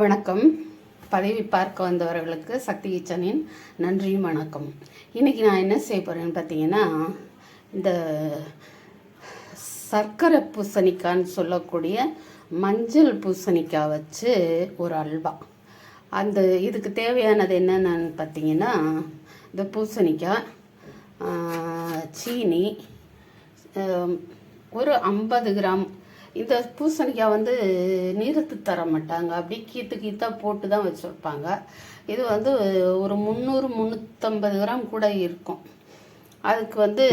வணக்கம். பதவி பார்க்க வந்தவர்களுக்கு சக்தி கிச்சனின் நன்றியும் வணக்கம். இன்றைக்கி நான் என்ன செய்ய போகிறேன்னு பார்த்தீங்கன்னா இந்த சர்க்கரை பூசணிக்கான்னு சொல்லக்கூடிய மஞ்சள் பூசணிக்காய் வச்சு ஒரு அல்வா. அந்த இதுக்கு தேவையானது என்னென்னு பார்த்தீங்கன்னா இந்த பூசணிக்காய் சீனி ஒரு ஐம்பது கிராம் இந்த பூசணிக்காய் வந்து நீரத்து தர மாட்டாங்க. அப்படி கீத்து கீத்தா போட்டு தான் வச்சுருப்பாங்க. இது வந்து ஒரு முந்நூறு முந்நூற்றம்பது கிராம் கூட இருக்கும். அதுக்கு வந்து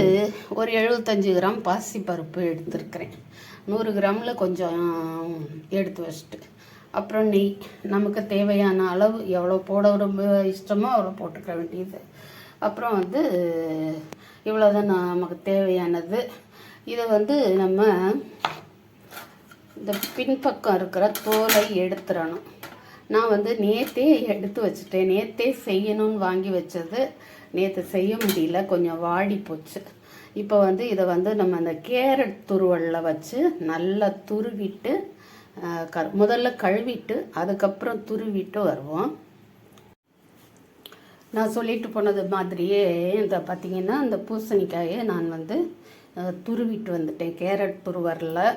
ஒரு எழுபத்தஞ்சு கிராம் பாசிப்பருப்பு எடுத்துருக்கிறேன். நூறு கிராமில் கொஞ்சம் எடுத்து வச்சுட்டு. அப்புறம் நெய். நமக்கு தேவையான அளவு எவ்வளோ போட ரொம்ப இஷ்டமோ அவ்வளோ போட்டுக்க வேண்டியது. அப்புறம் வந்து இவ்வளோதான் நமக்கு தேவையானது. இதை வந்து நம்ம இந்த பின்பக்கம் இருக்கிற தோலை எடுத்துடணும். நான் வந்து நேத்தே எடுத்து வச்சுட்டேன். நேத்தே செய்யணும்னு வாங்கி வச்சது நேற்று செய்ய முடியல. கொஞ்சம் வாடி போச்சு. இப்போ வந்து இதை வந்து நம்ம அந்த கேரட் துருவலில் வச்சு நல்லா துருவிட்டு க முதல்ல கழுவிட்டு அதுக்கப்புறம் துருவிட்டு வருவோம். நான் சொல்லிட்டு போனது மாதிரியே இந்த பார்த்திங்கன்னா இந்த பூசணிக்காயை நான் வந்து துருவிட்டு வந்துட்டேன். கேரட் துருவரில்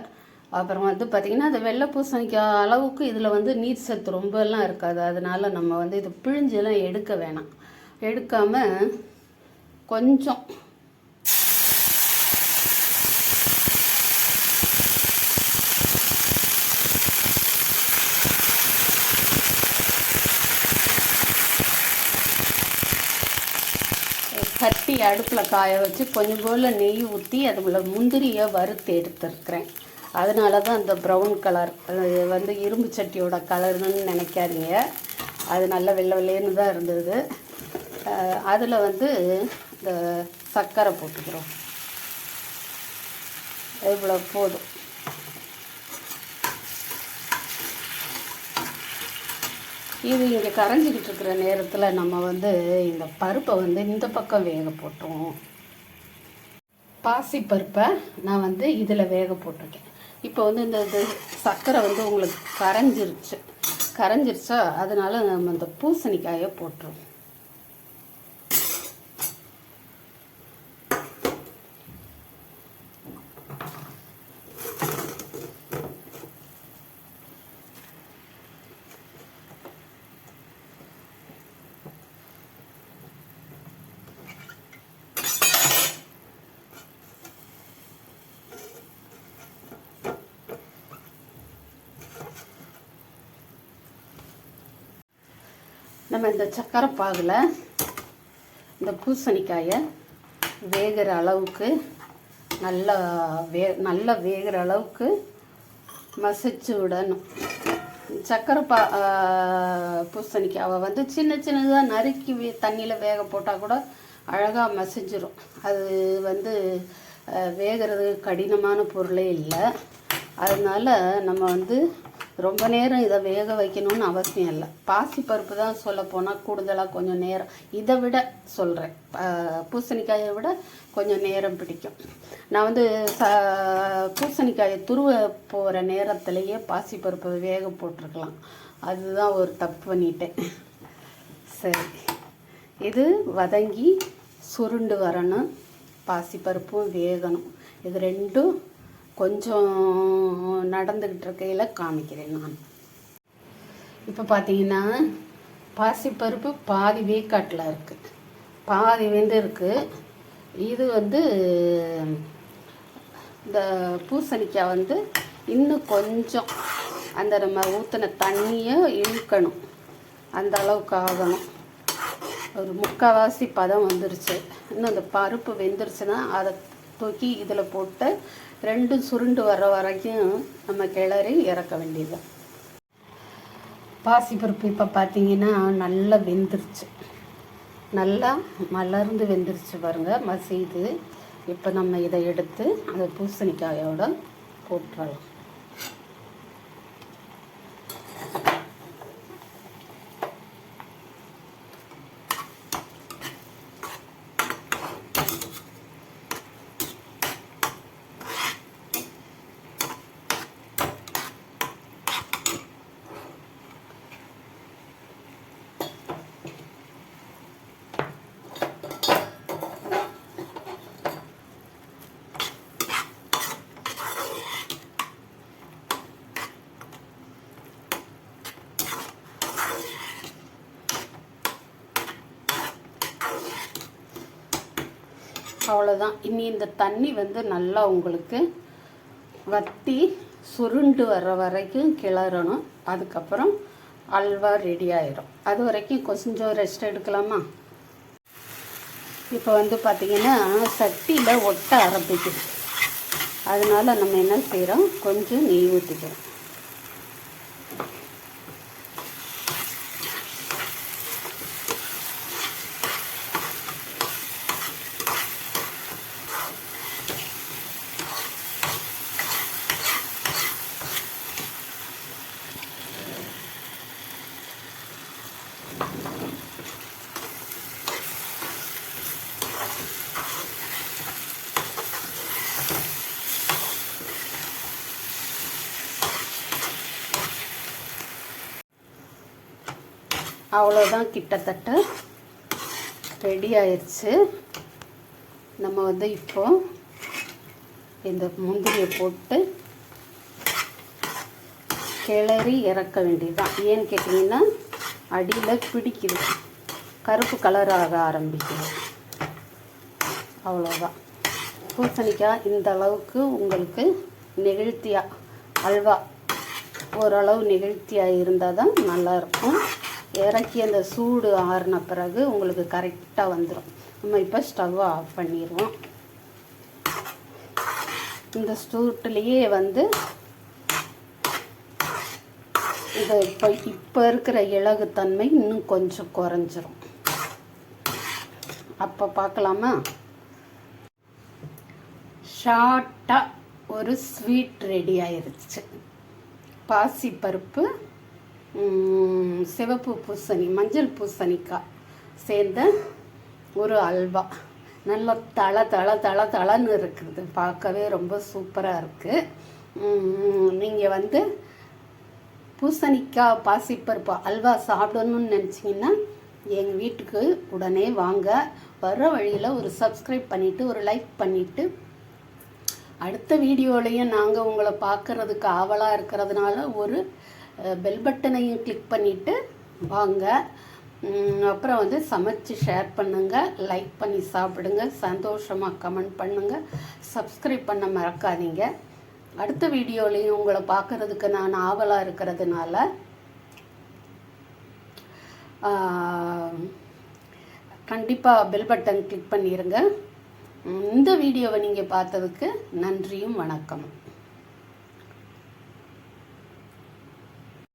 அப்புறம் வந்து பார்த்திங்கன்னா அந்த வெள்ளை பூசணிக்காய் அளவுக்கு இதில் வந்து நீர் சத்து ரொம்பலாம் இருக்காது. அதனால் நம்ம வந்து இது பிழிஞ்செல்லாம் எடுக்க வேணாம். எடுக்காமல் கொஞ்சம். கட்டி அடுப்பில் காய வச்சு கொஞ்சம் போல் நெய் ஊற்றி அதுக்குள்ள முந்திரியை வறுத்து எடுத்துருக்குறேன். அதனால தான் அந்த ப்ரௌன் கலர் அது வந்து இரும்பு சட்டியோட கலர்னு நினைக்காதீங்க. அது நல்ல வெள்ளை வெள்ளையன்னு தான் இருந்தது. அதில் வந்து இந்த சர்க்கரை போட்டுக்கிறோம். இவ்வளோ போதும். இது இங்கே கரைஞ்சிக்கிட்டு இருக்கிற நேரத்தில் நம்ம வந்து இந்த பருப்பை வந்து இந்த பக்கம் வேக போட்டோம். பாசி பருப்பை நான் வந்து இதில் வேக போட்டிருக்கேன். இப்போ வந்து இந்த இது சர்க்கரை வந்து உங்களுக்கு கரைஞ்சிருச்சு. கரைஞ்சிருச்சா அதனால் நம்ம இந்த பூசணிக்காயை போட்டுருவோம். நம்ம இந்த சக்கரை பாகில் இந்த பூசணிக்காயை வேகிற அளவுக்கு நல்லா வே நல்லா வேகிற அளவுக்கு மசிச்சு விடணும். சக்கரை பா பூசணிக்காவை வந்து சின்ன சின்னதாக நறுக்கி தண்ணியில் வேக போட்டால் கூட அழகாக மசிஞ்சிரும். அது வந்து வேகிறது கடினமான பொருளே இல்லை. அதனால் நம்ம வந்து ரொம்ப நேரம் இதை வேக வைக்கணும்னு அவசியம் இல்லை. பாசிப்பருப்பு தான் சொல்ல போனால் கூடுதலாக கொஞ்சம் நேரம். இதை விட சொல்கிறேன் பூசணிக்காயை விட கொஞ்சம் நேரம் பிடிக்கும். நான் வந்து ச பூசணிக்காயை துருவ போகிற நேரத்திலேயே பாசிப்பருப்பு வேக போட்டிருக்கலாம். அதுதான் ஒரு தப்பு பண்ணிட்டேன். சரி. இது வதங்கி சுருண்டு வரணும். பாசிப்பருப்பும் வேகணும். இது ரெண்டும் கொஞ்சம் நடந்துக்கிட்டு இருக்கையில் காமிக்கிறேன் நான். இப்போ பார்த்தீங்கன்னா பாசிப்பருப்பு பாதி வேக்காட்டில் இருக்குது பாதி வெந்து இருக்குது இது வந்து இந்த பூசணிக்காய் வந்து இன்னும் கொஞ்சம் அந்த நம்ம ஊற்றின தண்ணியை இழுக்கணும். அந்த அளவுக்கு ஆகணும். ஒரு முக்கால்வாசி பதம் வந்துருச்சு. இன்னும் அந்த பருப்பு வெந்துருச்சுன்னா அதை தூக்கி இதில் போட்டு ரெண்டும் சுருண்டு வர வரைக்கும் நம்ம கிளறி இறக்க வேண்டியது. பாசிப்பருப்பு இப்போ பார்த்தீங்கன்னா நல்லா வெந்துருச்சு. நல்லா மலர்ந்து வெந்துருச்சு பாருங்கள் மசிது இப்போ நம்ம இதை எடுத்து அந்த பூசணிக்காயோட போட்டுறலாம். அவ்வளோதான் இனி இந்த தண்ணி வந்து நல்லா உங்களுக்கு வத்தி சுருண்டு வர்ற வரைக்கும் கிளறணும். அதுக்கப்புறம் அல்வா ரெடி ஆயிரும். அது வரைக்கும் கொஞ்சம் ரெஸ்ட் எடுக்கலாமா? இப்போ வந்து பார்த்திங்கன்னா சட்டியில் ஒட்ட ஆரம்பிக்குது. அதனால நம்ம என்ன செய்கிறோம் கொஞ்சம் நெய் ஊற்றிக்கிறோம் அவ்வளோதான் கிட்டத்தட்ட ரெடி ஆயிடுச்சு நம்ம வந்து இப்போ இந்த முந்திரியை போட்டு கிளறி இறக்க வேண்டியதுதான். ஏன்னு கேட்டிங்கன்னா அடியில் பிடிக்குது. கருப்பு கலர் ஆக ஆரம்பிக்குது. அவ்வளோதான் பூசணிக்காய் இந்த அளவுக்கு உங்களுக்கு நெகிழ்த்தியாக அல்வா ஓரளவு நெகிழ்த்தியாக இருந்தால் தான் நல்லாயிருக்கும் இறக்கி அந்த சூடு ஆறின பிறகு உங்களுக்கு கரெக்டாக வந்துடும் நம்ம இப்போ ஸ்டவ்வை ஆஃப் பண்ணிடுவோம் இந்த சூட்டுலேயே வந்து இது இப்போ இப்போ இருக்கிற இலகுத்தன்மை இன்னும் கொஞ்சம் குறைஞ்சிரும். அப்போ பார்க்கலாமா? ஷார்ட்டாக ஒரு ஸ்வீட் ரெடி ஆயிருச்சு. பாசிப்பருப்பு சிவப்பு பூசணி மஞ்சள் பூசணிக்காய் சேர்ந்த ஒரு அல்வா. நல்ல தள தள தள தளன்னு இருக்குது. பார்க்கவே ரொம்ப சூப்பராக இருக்குது நீங்கள் வந்து பூசணிக்காய் பாசிப்பருப்பு அல்வா சாப்பிடணும்னு நினச்சிங்கன்னா எங்கள் வீட்டுக்கு உடனே வாங்க. வர்ற வழியில் ஒரு சப்ஸ்கிரைப் பண்ணிவிட்டு ஒரு லைக் பண்ணிவிட்டு அடுத்த வீடியோலையும் நாங்கள் உங்களை பார்க்கறதுக்கு ஆவலாக இருக்கிறதுனால ஒரு பெல் பட்டனையும் கிளிக் பண்ணிவிட்டு வாங்க. அப்புறம் வந்து சமைச்சு ஷேர் பண்ணுங்கள் லைக் பண்ணி சாப்பிடுங்க. சந்தோஷமாக கமெண்ட் பண்ணுங்கள் சப்ஸ்கிரைப் பண்ண மறக்காதீங்க. அடுத்த வீடியோலையும் உங்களை பார்க்கறதுக்கு நான் ஆவலாக இருக்கிறதுனால கண்டிப்பாக பெல் பட்டன் கிளிக் பண்ணிடுங்க இந்த வீடியோவை நீங்கள் பார்த்ததுக்கு நன்றியும் வணக்கம்.